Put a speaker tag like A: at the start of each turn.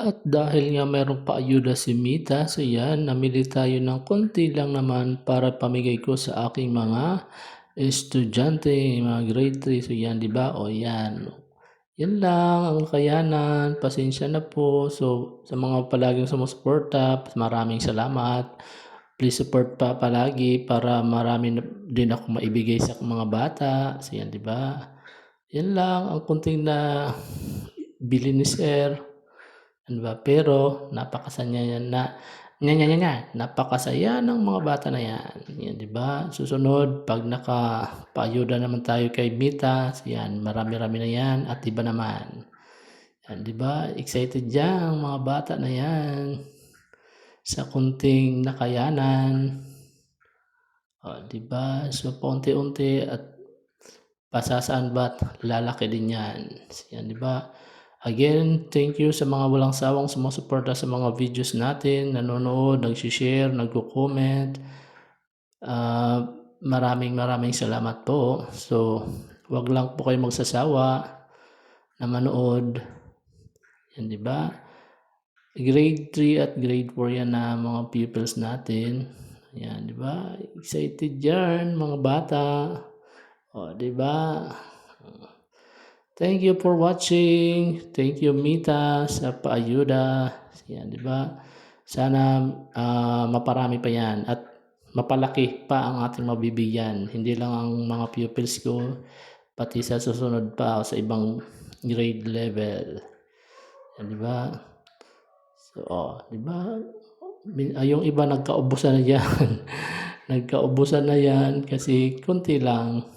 A: At dahil nga mayroong paayuda si Mita, so yan, namili tayo ng konti lang naman para pamigay ko sa aking mga estudyante, mga grade 3. So yan, di ba? O yan. Yan lang ang kayanan. Pasensya na po. So sa mga palaging sumusuporta, maraming salamat. Please support pa palagi para marami din ako maibigay sa mga bata. So yan, di ba? Yan lang ang kunting na bili ni Sir. Ano ba? Pero napakasaya na nya nya nya nya, napakasaya ng mga bata na yan. Yan, di ba? Susunod, pag nakapaayuda naman tayo kay Mita, yan, marami-rami na yan at iba naman. Yan, di ba? Excited dyan ang mga bata na yan sa kunting nakayanan. O, di ba? So, paunti-unti at pasasaan ba't lalaki din yan. Yan, di ba? Again, thank you sa mga walang sawang sumusuporta sa mga videos natin, nanonood, nagsishare, nagko-comment. Uh, maraming maraming salamat po. So, wag lang po kayo magsasawa na manood. Yan, di ba? Grade 3 at grade 4 yan na mga pupils natin. Yan, di ba? Excited yan, mga bata. O, di ba? Thank you for watching. Thank you Mita sa paayuda. Yan, di ba? Sana uh, maparami pa yan at mapalaki pa ang ating mabibigyan. Hindi lang ang mga pupils ko, pati sa susunod pa sa ibang grade level. Yan, di ba? So, oh, di ba? Uh, yung iba nagkaubusan na yan. nagkaubusan na yan kasi kunti lang.